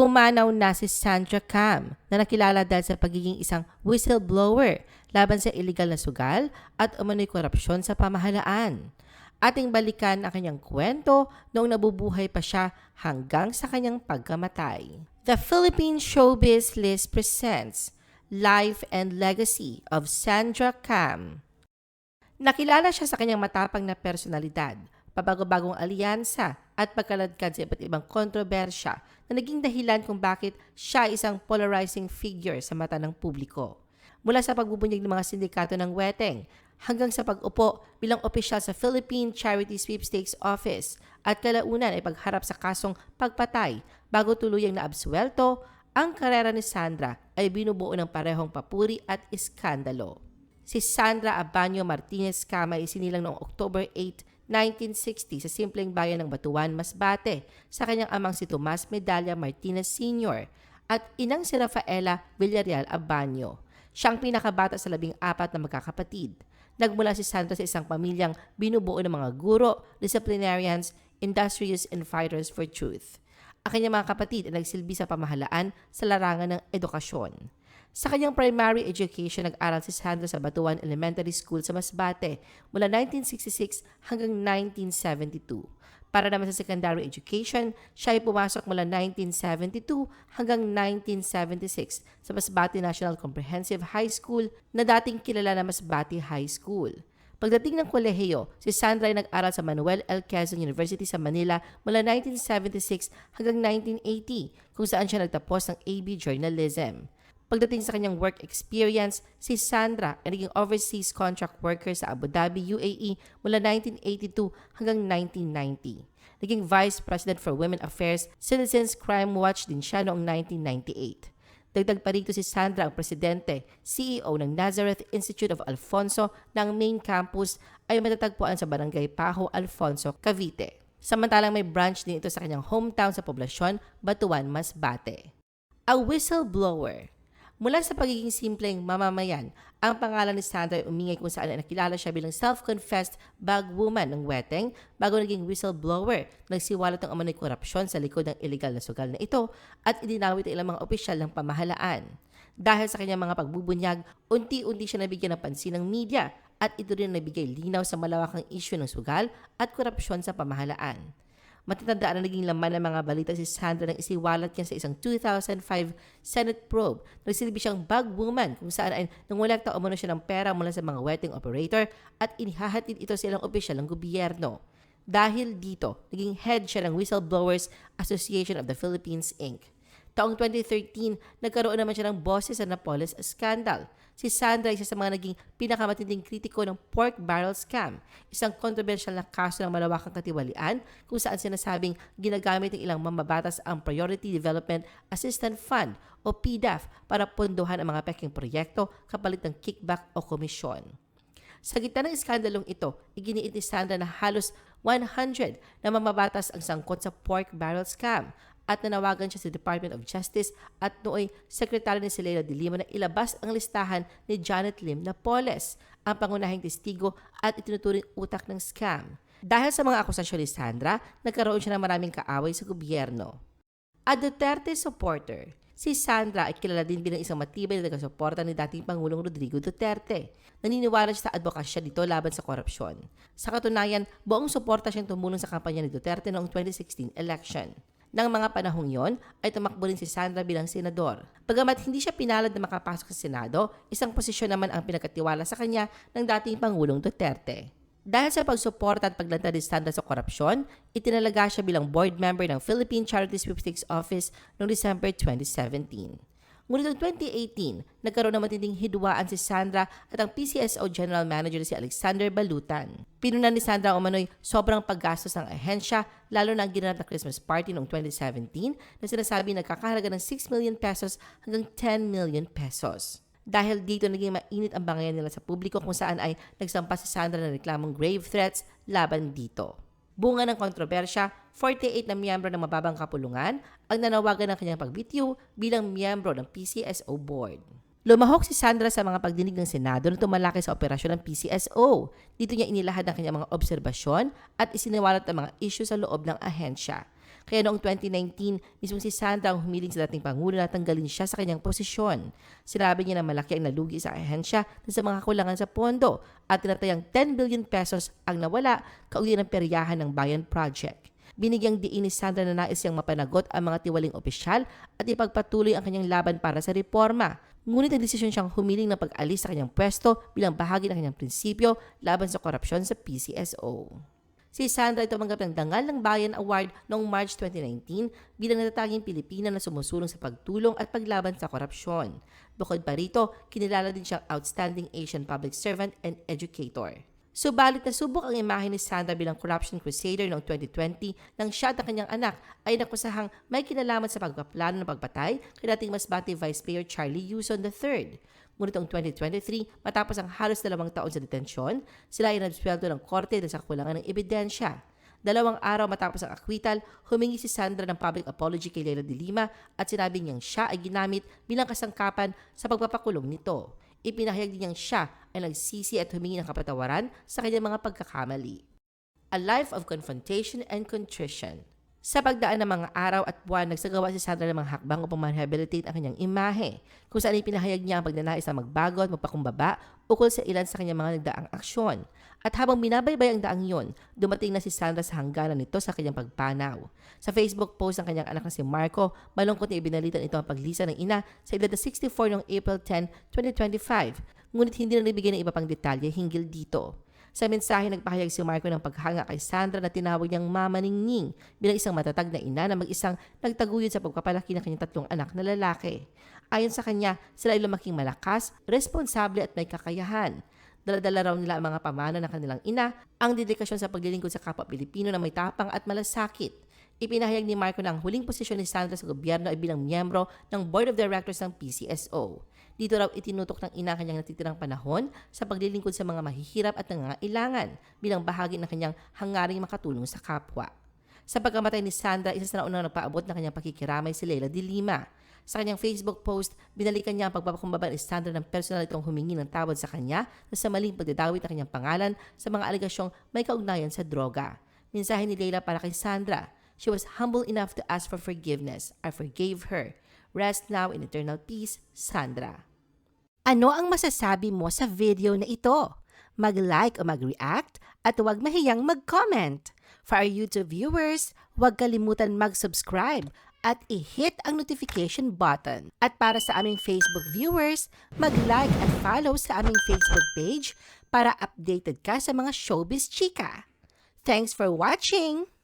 Pumanaw na si Sandra Cam na nakilala dahil sa pagiging isang whistleblower laban sa illegal na sugal at umano'y korupsyon sa pamahalaan. Ating balikan ang kanyang kwento noong nabubuhay pa siya hanggang sa kanyang pagkamatay. The Philippine Showbiz List presents Life and Legacy of Sandra Cam. Nakilala siya sa kanyang matapang na personalidad, pabago-bagong alyansa at pagkaladkad sa iba't ibang kontrobersya na naging dahilan kung bakit siya isang polarizing figure sa mata ng publiko. Mula sa pagbubunyag ng mga sindikato ng weteng hanggang sa pag-upo bilang opisyal sa Philippine Charity Sweepstakes Office at kalaunan ay pagharap sa kasong pagpatay bago tuluyang naabsuelto, ang karera ni Sandra ay binubuo ng parehong papuri at iskandalo. Si Sandra Abanyo Martinez Cama ay sinilang noong October 8, 1960 sa simpleng bayan ng Batuan, Masbate sa kanyang amang si Tomas Medalla Martinez Sr. at inang si Rafaela Villarreal Abanyo. Siya ang pinakabata sa labing apat na magkakapatid. Nagmula si Sandra sa isang pamilyang binubuo ng mga guro, disciplinarians, industrious and fighters for truth. Ang kanyang mga kapatid ay nagsilbi sa pamahalaan sa larangan ng edukasyon. Sa kanyang primary education, nag-aral si Sandra sa Batuan Elementary School sa Masbate mula 1966 hanggang 1972. Para naman sa secondary education, siya ay pumasok mula 1972 hanggang 1976 sa Masbate National Comprehensive High School na dating kilala na Masbate High School. Pagdating ng kolehiyo, si Sandra ay nag-aral sa Manuel L. Quezon University sa Manila mula 1976 hanggang 1980 kung saan siya nagtapos ng AB Journalism. Pagdating sa kanyang work experience, si Sandra ay naging overseas contract worker sa Abu Dhabi, UAE mula 1982 hanggang 1990. Naging Vice President for Women Affairs, Citizens Crime Watch din siya noong 1998. Dagdag pa rito si Sandra ang presidente, CEO ng Nazareth Institute of Alfonso na ang main campus ay matatagpuan sa Barangay Paho, Alfonso, Cavite. Samantalang may branch din ito sa kanyang hometown sa poblasyon, Batuan, Masbate. A whistleblower Mula sa pagiging simpleng mamamayan, ang pangalan ni Sandra ay umingay kung saan ay nakilala siya bilang self-confessed bag woman ng weteng bago naging whistleblower. Nagsiwalat ng umano'y korupsyon sa likod ng illegal na sugal na ito at idinawit ang ilang mga opisyal ng pamahalaan. Dahil sa kanyang mga pagbubunyag, unti-unti siya nabigyan ng pansin ng media at ito rin nabigay linaw sa malawakang isyu ng sugal at korupsyon sa pamahalaan. Matatandaan na naging laman ng mga balita si Sandra nang isiwalat niya sa isang 2005 Senate probe. Nagsilbi siyang bag woman kung saan ay nangolekta umano siya ng pera mula sa mga wedding operator at inihahatid ito sa ilang opisyal ng gobyerno. Dahil dito, naging head siya ng Whistleblowers Association of the Philippines, Inc. Taong 2013, nagkaroon naman siya ng boses sa Napoles scandal. Si Sandra isa sa mga naging pinakamatinding kritiko ng pork barrel scam, isang kontrobersyal na kaso ng malawakang katiwalian kung saan sinasabing ginagamit ng ilang mamabatas ang Priority Development Assistance Fund o PDAF para pondohan ang mga peking proyekto kapalit ng kickback o komisyon. Sa gitna ng iskandalong ito, iginiit ni Sandra na halos 100 na mamabatas ang sangkot sa pork barrel scam at nanawagan siya sa Department of Justice at nooy Sekretary ni Silena de Lima na ilabas ang listahan ni Janet Lim na Poles, ang pangunahing testigo at itinuturing utak ng scam. Dahil sa mga akusasyon ni Sandra, nagkaroon siya ng maraming kaaway sa gobyerno. A Duterte supporter, si Sandra ay kilala din bilang isang matibay na nagasuporta ni dating Pangulong Rodrigo Duterte. Naniniwala siya sa advokasya dito laban sa korupsyon. Sa katunayan, buong suporta siyang tumulong sa kampanya ni Duterte noong 2016 election. Nang mga panahong yon, ay tumakbo rin si Sandra bilang senador. Pagamat hindi siya pinalad na makapasok sa Senado, isang posisyon naman ang pinagkatiwala sa kanya ng dating Pangulong Duterte. Dahil sa pagsuporta at paglantad ni Sandra sa korupsyon, itinalaga siya bilang board member ng Philippine Charity Sweepstakes Office noong December 2017. Ngunit noong 2018, nagkaroon ng matinding hidwaan si Sandra at ang PCSO General Manager si Alexander Balutan. Pinunan ni Sandra umano'y sobrang paggastos ng ahensya lalo na ang ginanap na Christmas party noong 2017 na sinasabi nagkakahalaga ng 6 million pesos hanggang 10 million pesos. Dahil dito naging mainit ang bangayan nila sa publiko kung saan ay nagsampa si Sandra ng reklamong grave threats laban dito. Bunga ng kontrobersya, 48 na miyembro ng mababang kapulungan ang nanawagan ng kanyang pagbitiw bilang miyembro ng PCSO board. Lumahok si Sandra sa mga pagdinig ng Senado na tumalaki sa operasyon ng PCSO. Dito niya inilahad ang kanyang mga obserbasyon at isiniwalat ang mga isyu sa loob ng ahensya. Kaya noong 2019, mismo si Sandra ang humiling sa dating Pangulo na tanggalin siya sa kanyang posisyon. Sinabi niya na malaki ang nalugi sa ahensya dahil sa mga kulangan sa pondo at tinatayang 10 billion pesos ang nawala kaugnay ng peryahan ng Bayan Project. Binigyang diin ni Sandra na nais siyang mapanagot ang mga tiwaling opisyal at ipagpatuloy ang kanyang laban para sa reforma. Ngunit ang desisyon siyang humiling ng pag-alis sa kanyang pwesto bilang bahagi ng kanyang prinsipyo laban sa korupsyon sa PCSO. Si Sandra ay tumanggap ng Dangal ng Bayan Award noong March 2019 bilang natataging Pilipina na sumusulong sa pagtulong at paglaban sa korupsyon. Bukod pa rito, kinilala din siyang Outstanding Asian Public Servant and Educator. Subalit nasubok ang imahe ni Sandra bilang corruption crusader noong 2020 nang siya at ang kanyang anak ay nakusahang may kinalaman sa pagpaplano ng pagpatay kay dating Masbate Vice Mayor Charlie Yuson III. Ngunit noong 2023, matapos ang halos dalawang taon sa detensyon, sila ay nabsweldo ng korte dahil sa kakulangan ng ebidensya. Dalawang araw matapos ang akwital, humingi si Sandra ng public apology kay Leila de Lima at sinabi niyang siya ay ginamit bilang kasangkapan sa pagpapakulong nito. Ipinahayag din niyang siya ay nagsisi at humingi ng kapatawaran sa kanyang mga pagkakamali. A life of confrontation and contrition. Sa pagdaan ng mga araw at buwan, nagsagawa si Sandra ng mga hakbang upang ma-rehabilitate ang kanyang imahe, kung saan ipinahayag niya ang pagnanais na magbago at magpakumbaba ukol sa ilan sa kanyang mga nagdaang aksyon. At habang binabaybay ang daang yon, dumating na si Sandra sa hangganan nito sa kanyang pagpanaw. Sa Facebook post ng kanyang anak na si Marco, malungkot na ibinalitan ito ang paglisa ng ina sa edad na 64 noong April 10, 2025. Ngunit hindi na nabigay ng iba pang detalye hinggil dito. Sa mensahe, nagpahayag si Marco ng paghanga kay Sandra na tinawag niyang Mama Ningning bilang isang matatag na ina na mag-isang nagtaguyod sa pagpapalaki ng kanyang tatlong anak na lalaki. Ayon sa kanya, sila ay lumaking malakas, responsable at may kakayahan. Daladala raw nila ang mga pamana ng kanilang ina, ang dedikasyon sa paglilingkod sa kapwa Pilipino na may tapang at malasakit. Ipinahayag ni Marco na huling posisyon ni Sandra sa gobyerno ay bilang miyembro ng Board of Directors ng PCSO. Dito raw itinutok ng ina kanyang natitirang panahon sa paglilingkod sa mga mahihirap at nangangailangan bilang bahagi ng kanyang hangaring makatulong sa kapwa. Sa pagkamatay ni Sandra, isa sa naunang nagpaabot ng kanyang pakikiramay si Leila de Lima. Sa kanyang Facebook post, binalikan niya ang pagpapakumbaba ni Sandra ng personal itong humingi ng tawad sa kanya sa maling pagdadawit ng kanyang pangalan sa mga aligasyong may kaugnayan sa droga. Mensahe ni Leila para kay Sandra, She was humble enough to ask for forgiveness. I forgave her. Rest now in eternal peace, Sandra. Ano ang masasabi mo sa video na ito? Mag-like o mag-react at huwag mahiyang mag-comment. For our YouTube viewers, huwag kalimutan mag-subscribe at i-hit ang notification button. At para sa aming Facebook viewers, mag-like at follow sa aming Facebook page para updated ka sa mga showbiz chika. Thanks for watching!